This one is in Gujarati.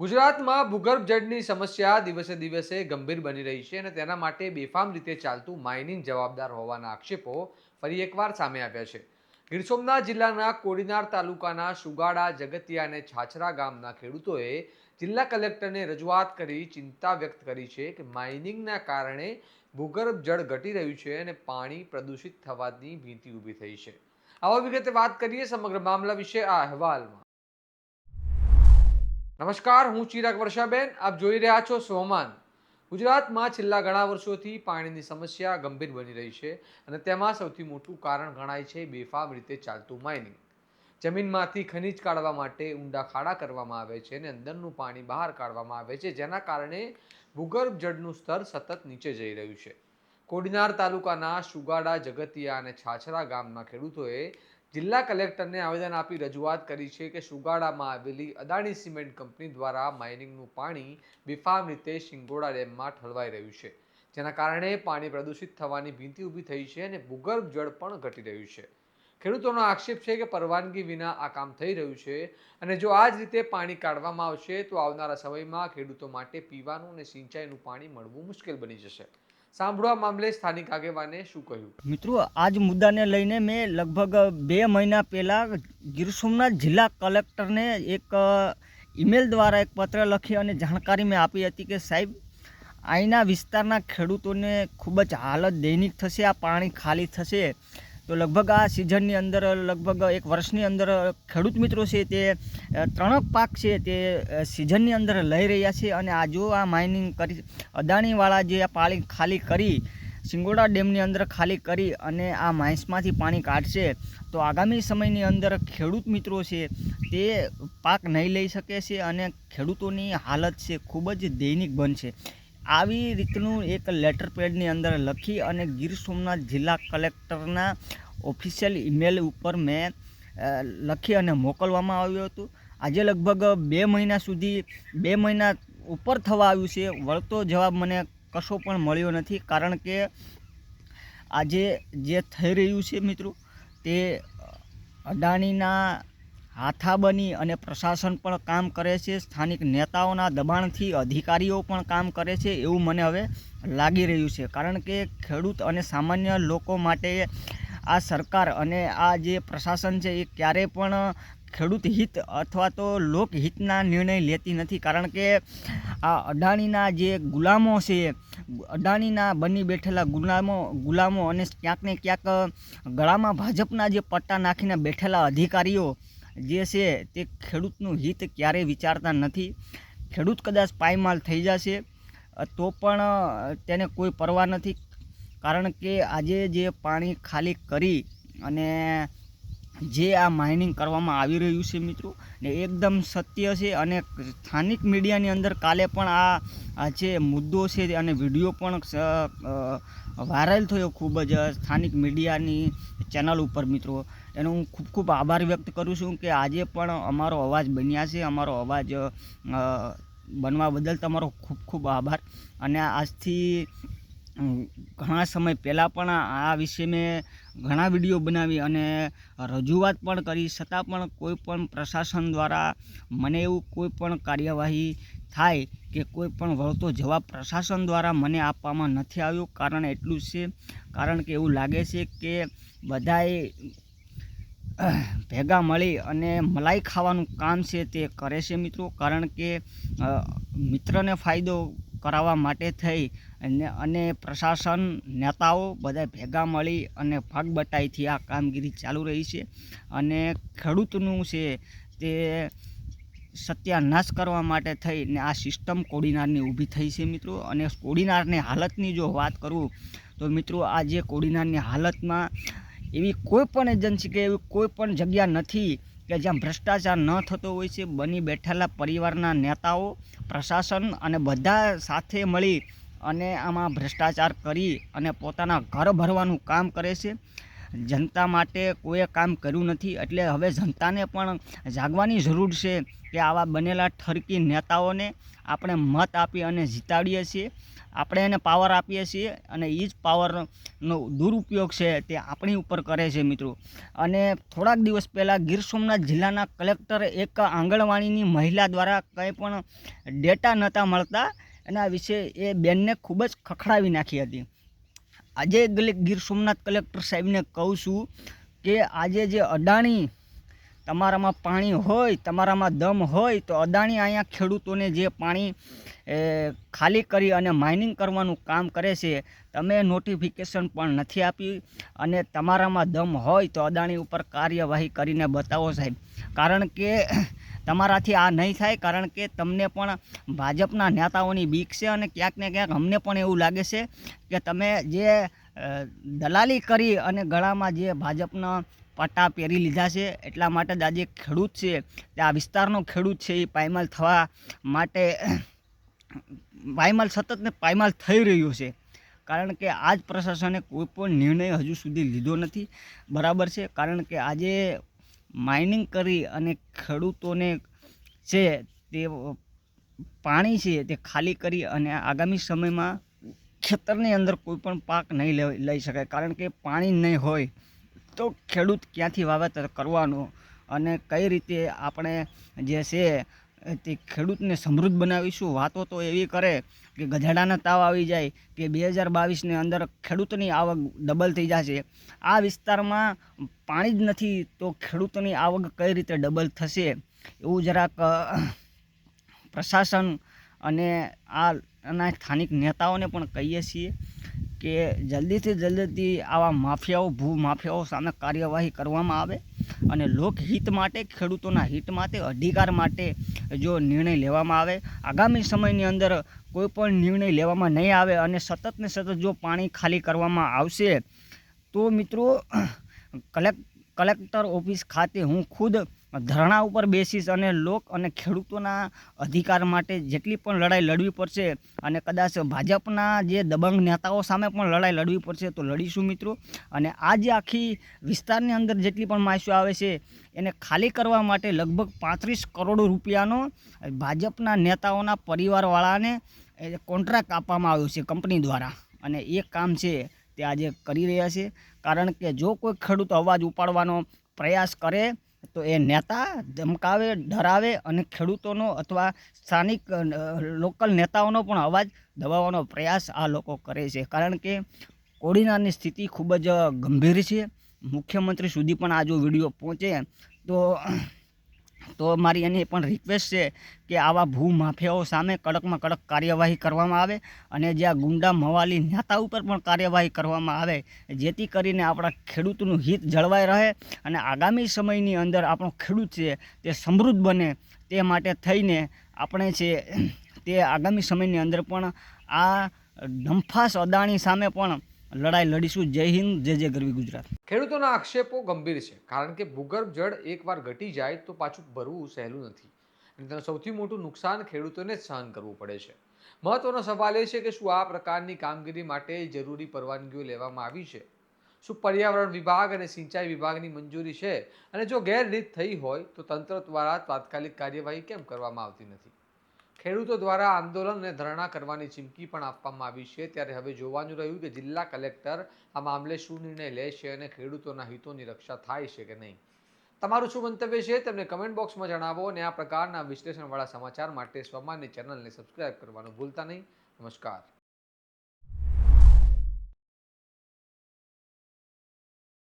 ગુજરાતમાં ભૂગર્ભ જળની સમસ્યા દિવસે દિવસે ગંભીર બની રહી છે અને તેના માટે બેફામ રીતે ચાલતું માઇનિંગ જવાબદાર હોવાના આક્ષેપો ફરી એકવાર સામે આવ્યા છે. ગીર સોમનાથ જિલ્લાના કોડીનાર તાલુકાના સુગાડા, જગતિયા અને છાછરા ગામના ખેડૂતોએ જિલ્લા કલેક્ટરને રજૂઆત કરી ચિંતા વ્યક્ત કરી છે કે માઇનિંગના કારણે ભૂગર્ભ જળ ઘટી રહ્યું છે અને પાણી પ્રદૂષિત થવાની ભીતિ ઊભી થઈ છે. આવા વિગતે વાત કરીએ સમગ્ર મામલા વિશે આ અહેવાલમાં. નમસ્કાર, હું ચિરાગ વર્ષાબેન. આપ જોઈ રહ્યા છો સોમાન. ગુજરાતમાં છેલ્લા ઘણા વર્ષોથી પાણીની સમસ્યા ગંભીર બની રહી છે અને તેમાં સૌથી મોટું કારણ ગણાય છે બેફામ રીતે ચાલતું માઇનિંગ જમીનમાંથી ખનિજ કાઢવા માટે ઊંડા ખાડા કરવામાં આવે છે અને અંદરનું પાણી બહાર કાઢવામાં આવે છે, જેના કારણે ભૂગર્ભ જળનું સ્તર સતત નીચે જઈ રહ્યું છે. કોડીનાર તાલુકાના સુગાડા, જગતિયા અને છાછરા ગામના ખેડૂતોએ જિલ્લા કલેક્ટરને આવેદન આપી રજૂઆત કરી છે કે સુગાડામાં આવેલી અદાણી સિમેન્ટ કંપની દ્વારા માઇનિંગનું પાણી બેફામ રીતે શિંગોડા ડેમમાં ઠલવાઈ રહ્યું છે, જેના કારણે પાણી પ્રદૂષિત થવાની ભીંતિ ઊભી થઈ છે અને ભૂગર્ભ જળ પણ ઘટી રહ્યું છે. ખેડૂતોનો આક્ષેપ છે કે પરવાનગી વિના આ કામ થઈ રહ્યું છે અને જો આ જ રીતે પાણી કાઢવામાં આવશે તો આવનારા સમયમાં ખેડૂતો માટે પીવાનું અને સિંચાઈનું પાણી મળવું મુશ્કેલ બની જશે. સાંભળો આ મામલે સ્થાનિક આગેવાને શું કહ્યું? મિત્રો, આજ મુદ્દાને લઈને મેં લગભગ બે મહિના પહેલાં ગીર સોમનાથ જિલ્લા કલેક્ટરને એક ઈમેલ દ્વારા એક પત્ર લખી અને જાણકારી મેં આપી હતી કે સાહેબ અહીંના વિસ્તારના ખેડૂતોને ખૂબ જ હાલત દૈનિક થશે, આ પાણી ખાલી થશે. તો લગભગ આ સિઝનની અંદર, લગભગ એક વર્ષની અંદર ખેડૂત મિત્રો છે તે ત્રણ પાક છે તે સિઝનની અંદર લઈ રહ્યા છે અને આ જો આ માઇનિંગ કરી, અદાણીવાળા જે આ પાણી ખાલી કરી, સિંગોડા ડેમની અંદર ખાલી કરી અને આ માઇન્સમાંથી પાણી કાઢશે, તો આગામી સમયની અંદર ખેડૂત મિત્રો છે તે પાક નહીં લઈ શકે છે અને ખેડૂતોની હાલત છે ખૂબ જ દૈનિક બનશે. આવી રીતનું એક લેટર પેડની અંદર લખી અને ગીર સોમનાથ જિલ્લા કલેક્ટરના ઓફિશિયલ ઈમેલ ઉપર મેં લખી અને મોકલવામાં આવ્યું હતું. આજે લગભગ બે મહિના સુધી, બે મહિના ઉપર થવા આવ્યું છે. વળતો જવાબ મને કશો પણ મળ્યો નથી, કારણ કે આજે જે થઈ રહ્યું છે મિત્રો, તે અદાણીના હાથા બની અને પ્રશાસન પણ કામ કરે છે. સ્થાનિક નેતાઓના દબાણથી અધિકારીઓ પણ કામ કરે છે એવું મને હવે લાગી રહ્યું છે. કારણ કે ખેડૂત અને સામાન્ય લોકો માટે આ સરકાર અને આ જે પ્રશાસન છે એ ક્યારેય પણ ખેડૂત હિત અથવા તો લોકહિતના નિર્ણય લેતી નથી. કારણ કે આ અડાણીના જે ગુલામો છે અડાણીના બની બેઠેલા ગુલામો ગુલામો અને ક્યાંક ને ક્યાંક ગળામાં ભાજપના જે પટ્ટા નાખીને બેઠેલા અધિકારીઓ જે છે તે ખેડૂતનું હિત ક્યારેય વિચારતા નથી. ખેડૂત કદાચ પાયમાલ થઈ જશે તો પણ તેને કોઈ પરવા નથી. કારણ કે આજે જે પાણી ખાલી કરી અને જે આ માઇનિંગ કરવામાં આવી રહ્યું છે મિત્રો, ને એકદમ સત્ય છે અને સ્થાનિક મીડિયાની અંદર કાલે પણ આ આ જે મુદ્દો છે અને વીડિયો પણ વાયરલ થયો ખૂબ જ સ્થાનિક મીડિયાની ચેનલ ઉપર મિત્રો. એનો હું ખૂબ ખૂબ આભાર વ્યક્ત કરું છું કે આજે પણ અમારો અવાજ બન્યા છે, અમારો અવાજ બનવા બદલ તમારો ખૂબ ખૂબ આભાર. અને આજથી ઘણા સમય પહેલાં પણ આ વિશે મેં ઘણા વીડિયો બનાવી અને રજૂઆત પણ કરી. છતાં પણ કોઈ પણ પ્રશાસન દ્વારા મને એવું કોઈ પણ કાર્યવાહી થાય કે કોઈ પણ વળતો જવાબ પ્રશાસન દ્વારા મને આપવામાં નથી આવ્યો. કારણ એટલું છે, કારણ કે એવું લાગે છે કે બધાએ ભેગા મળી અને મલાઈ ખાવાનું કામ છે તે કરે છે મિત્રો. કારણ કે મિત્રને ફાયદો કરાવવા માટે થઈ અને અને પ્રશાસન, નેતાઓ બધા ભેગા મળી અને ભાગ બટાઈથી આ કામગીરી ચાલુ રહી છે. અને ખેડૂતનું છે તે સત્યાનાશ કરવા માટે થઈને આ સિસ્ટમ કોડીનારની ઊભી થઈ છે મિત્રો. અને કોડીનારની હાલતની જો વાત કરું તો મિત્રો આ જે કોડીનારની હાલતમાં એવી કોઈ પણ એજન્સી કે એવી કોઈ પણ જગ્યા નથી કે જ્યાં ભ્રષ્ટાચાર ન થતો હોય છે. બની બેઠેલા પરિવારના નેતાઓ, પ્રશાસન અને બધા સાથે મળી અને આમાં ભ્રષ્ટાચાર કરી અને પોતાના ઘર ભરવાનું કામ કરે છે. જનતા માટે કોઈએ કામ કર્યું નથી એટલે હવે જનતાને પણ જાગવાની જરૂર છે કે આવા બનેલા ઠરકી નેતાઓને આપણે મત આપી અને જીતાડીએ છીએ. આપણે એને પાવર આપીએ છીએ અને એ જ પાવરનો દુરુપયોગ છે તે આપણી ઉપર કરે છે મિત્રો. અને થોડાક દિવસ પહેલાં ગીર સોમનાથ જિલ્લાના કલેક્ટરે એક આંગણવાડીની મહિલા દ્વારા કંઈ પણ ડેટા નહોતા મળતા એના વિશે એ બેનને ખૂબ જ ખખડાવી નાખી હતી. આજે ગીર સોમનાથ કલેક્ટર સાહેબને કહું છું કે આજે જે અદાણી તમારામાં પાણી હોય, તમારામાં દમ હોય, તો અદાણી અહીંયા ખેડૂતોને જે પાણી ખાલી કરી અને માઇનિંગ કરવાનું કામ કરે છે, તમે નોટિફિકેશન પણ નથી આપી અને તમારામાં દમ હોય તો અદાણી ઉપર કાર્યવાહી કરીને બતાવો સાહેબ. કારણ કે તમારાથી આ નહીં થાય કારણ કે તમને પણ ભાજપના નેતાઓની બીક છે અને ક્યાંક ને ક્યાંક અમને પણ એવું લાગે છે કે તમે જે દલાલી કરી અને ગળામાં જે ભાજપના પટ્ટા પહેરી લીધા છે, એટલા માટે જ આજે ખેડૂત છે તે આ વિસ્તારનો ખેડૂત છે, એ પાયમાલ થવા માટે, પાયમાલ સતત ને પાયમાલ થઈ રહ્યું છે. કારણ કે આજ પ્રશાસને કોઈ પણ નિર્ણય હજુ સુધી લીધો નથી. બરાબર છે? કારણ કે આજે માઇનિંગ કરી અને ખેડૂતોને છે તે પાણી છે તે ખાલી કરી અને આગામી સમયમાં ખેતરની અંદર કોઈ પણ પાક નહીં લઈ શકાય. કારણ કે પાણી નહીં હોય તો ખેડૂત ક્યાંથી વાવેતર કરવાનું અને કઈ રીતે આપણે જે છે તે ખેડૂતને સમૃદ્ધ બનાવીશું. વાતો તો એવી કરે કે ગધેડાના તાવ આવી જાય કે બે હજાર બાવીસની અંદર ખેડૂતની આવક ડબલ થઈ જશે. આ વિસ્તારમાં પાણી જ નથી તો ખેડૂતની આવક કઈ રીતે ડબલ થશે? એવું જરાક પ્રશાસન અને આ ના સ્થાનિક નેતાઓને પણ કહીએ છીએ કે જલ્દીથી જલ્દીથી આવા માફિયાઓ, ભૂ માફિયાઓ સામે કાર્યવાહી કરવામાં આવે. અને લોકહિત માટે, ખેડૂતોના હિત માટે, અધિકાર માટે જો નિર્ણય લેવામાં આવે, આગામી સમયની અંદર કોઈ પણ નિર્ણય લેવામાં નહીં આવે અને સતત ને સતત જો પાણી ખાલી કરવામાં આવશે, તો મિત્રો, કલેક, કલેક્ટર ઓફિસ ખાતે હું ખુદ ધરણા ઉપર બેસીશ અને લોક અને ખેડૂતોના અધિકાર માટે જેટલી પણ લડાઈ લડવી પડશે અને કદાચ ભાજપના જે દબંગ નેતાઓ સામે પણ લડાઈ લડવી પડશે તો લડીશું મિત્રો. અને આ જે આખી વિસ્તારની અંદર જેટલી પણ માહિતી આવે છે, એને ખાલી કરવા માટે લગભગ પાંત્રીસ કરોડ રૂપિયાનો ભાજપના નેતાઓના પરિવારવાળાને કોન્ટ્રાક્ટ આપવામાં આવ્યો છે કંપની દ્વારા. અને એ કામ છે તે આજે કરી રહ્યા છે, કારણ કે જો કોઈ ખેડૂત અવાજ ઉપાડવાનો પ્રયાસ કરે તો એ નેતા ધમકાવે, ડરાવે અને ખેડૂતોનો અથવા સ્થાનિક લોકલ નેતાઓનો પણ અવાજ દબાવવાનો પ્રયાસ આ લોકો કરે છે. કારણ કે કોડીનારની સ્થિતિ ખૂબ જ ગંભીર છે. મુખ્યમંત્રી સુધી પણ આ જો વીડિયો પહોંચે, તો તો મારી એની પણ રિક્વેસ્ટ છે કે આવા ભૂ માફિયાઓ સામે કડકમાં કડક કાર્યવાહી કરવામાં આવે અને જે આ ગુંડા મવાલી નેતા ઉપર પણ કાર્યવાહી કરવામાં આવે, જેથી કરીને આપણા ખેડૂતનું હિત જળવાઈ રહે અને આગામી સમયની અંદર આપણો ખેડૂત છે તે સમૃદ્ધ બને તે માટે થઈને આપણે છે તે આગામી સમયની અંદર પણ આ ડંફાસ અદાણી સામે પણ લડાઈ લડીશું. જય હિન્દ, જય જય ગરવી ગુજરાત. ખેડૂતોના આક્ષેપો ગંભીર છે. કારણ કે ભૂગર્ભ જળ એકવાર ઘટી જાય તો પાછું ભરવું સહેલું નથી. અને તેનું સૌથી મોટું નુકસાન ખેડૂતોને જ સહન કરવું પડે છે. મહત્વનો સવાલ એ છે કે શું આ પ્રકારની કામગીરી માટે જરૂરી પરવાનગીઓ લેવામાં આવી છે? શું પર્યાવરણ વિભાગ અને સિંચાઈ વિભાગની મંજૂરી છે? અને જો ગેરરીત થઈ હોય તો તંત્ર દ્વારા તાત્કાલિક કાર્યવાહી કેમ કરવામાં આવતી નથી? ખેડૂતો દ્વારા આંદોલન અને ધરણા કરવાની ચીમકી પણ આપવામાં આવી છે. ત્યારે હવે જોવાનું રહ્યું કે જિલ્લા કલેક્ટર આ મામલે શું નિર્ણય લે છે અને ખેડૂતોના હિતોની રક્ષા થાય છે કે નહીં? તમારું શું મંતવ્ય છે? તેમને કમેન્ટ બોક્સમાં જણાવો અને આ પ્રકારના વિશ્લેષણવાળા સમાચાર માટે સ્વમાન્ય ચેનલને સબસ્ક્રાઇબ કરવાનું ભૂલતા નહીં. નમસ્કાર.